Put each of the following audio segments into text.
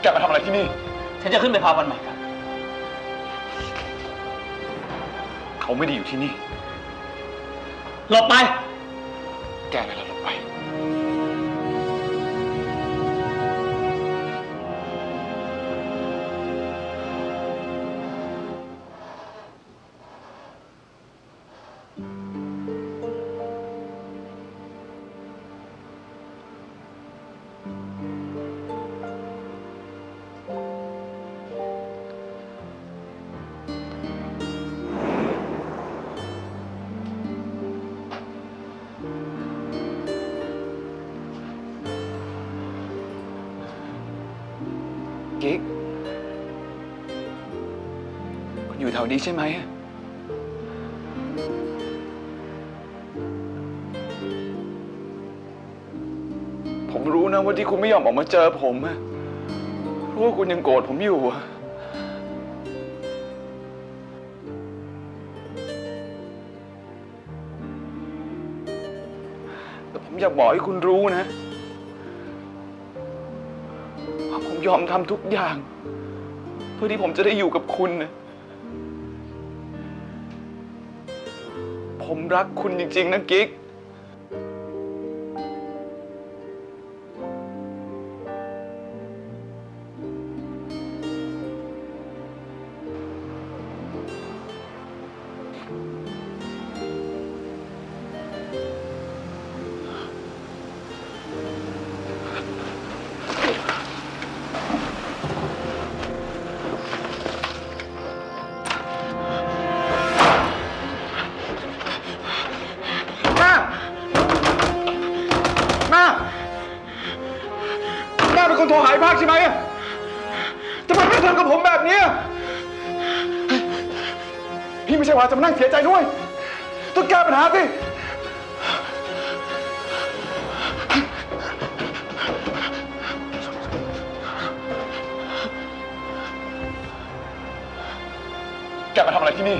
แกมาทำอะไรที่นี่ ฉันจะขึ้นไปพาวันใหม่ครับ เขาไม่ได้อยู่ที่นี่ หลบไป แกนั่นแหละหลบไป กิ๊กคุณอยู่แถวนี้ใช่ไหมผมรู้นะว่าที่คุณไม่ยอมออกมาเจอผมอะเพราะว่าคุณยังโกรธผมอยู่อะแต่ผมอยากบอกให้คุณรู้นะ ผมยอมทำทุกอย่าง เพื่อที่ผมจะได้อยู่กับคุณนะผมรักคุณจริง ๆนะกิ๊ก คนโทรหายภาคใช่ไหมทำไมแม่ทำกับผมแบบนี้พี่ไม่ใช่ว่าจะมานั่งเสียใจด้วย ต้องแก้ปัญหาสิแกมาทำอะไรที่นี่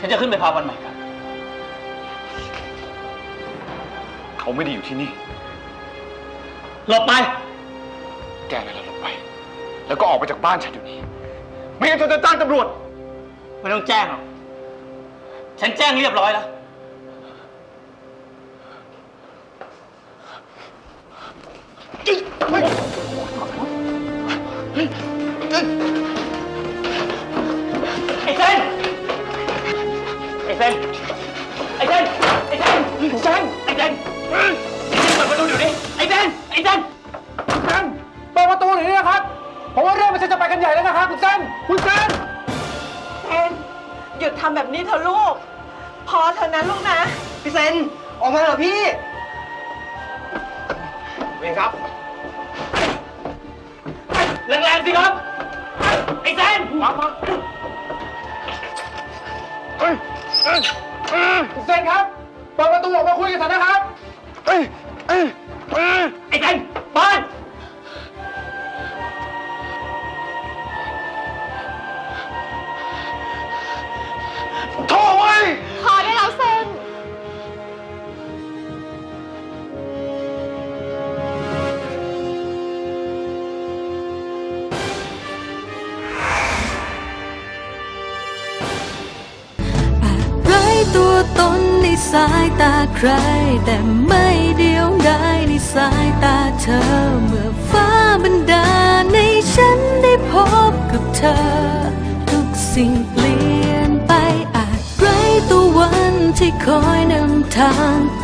ฉันจะขึ้นไปพาวันใหม่ครับเขาไม่ได้อยู่ที่นี่ หลบไป แกนั่นแหละหลบไป แล้วก็ออกไปจากบ้านฉันเดี๋ยวนี้ ไม่งั้นฉันจะจ้างตำรวจ ไม่ต้องแจ้งหรอก ฉันแจ้งเรียบร้อยแล้ว ไอ้เซนไอ้เซนไอ้เซนไอ้เซนไอ้เซนไอ้เซนเปิดประตูเดี๋ยวนี้ไอ้เซนไอ้เซนคุณเซนเปิ ดประตูหน่อยนะครับเพราะว่าเรื่องมันจะไปกันใหญ่แล้วนะครับคุณเซนคุณเซนเซนหยุดทำแบบนี้เถอะลูก พอเถอะนะลูกนะ พี่เซนออกมาเหรอพี่เองครับแรงๆสิครับ ไอ้เซนมามาเฮ้ยเอ้ยเอ้ยคุณเซนครับเปิดประตูออกมาคุยกันเถอะนะครับ เอ้ยเอ้ยเอ้ย สายตาใคร แต่ไม่เดียวดายในสายตาเธอ เมื่อฟ้าบันดาในฉันได้พบกับเธอ ทุกสิ่งเปลี่ยนไปอาจไร้ตัววันที่คอยนำทางต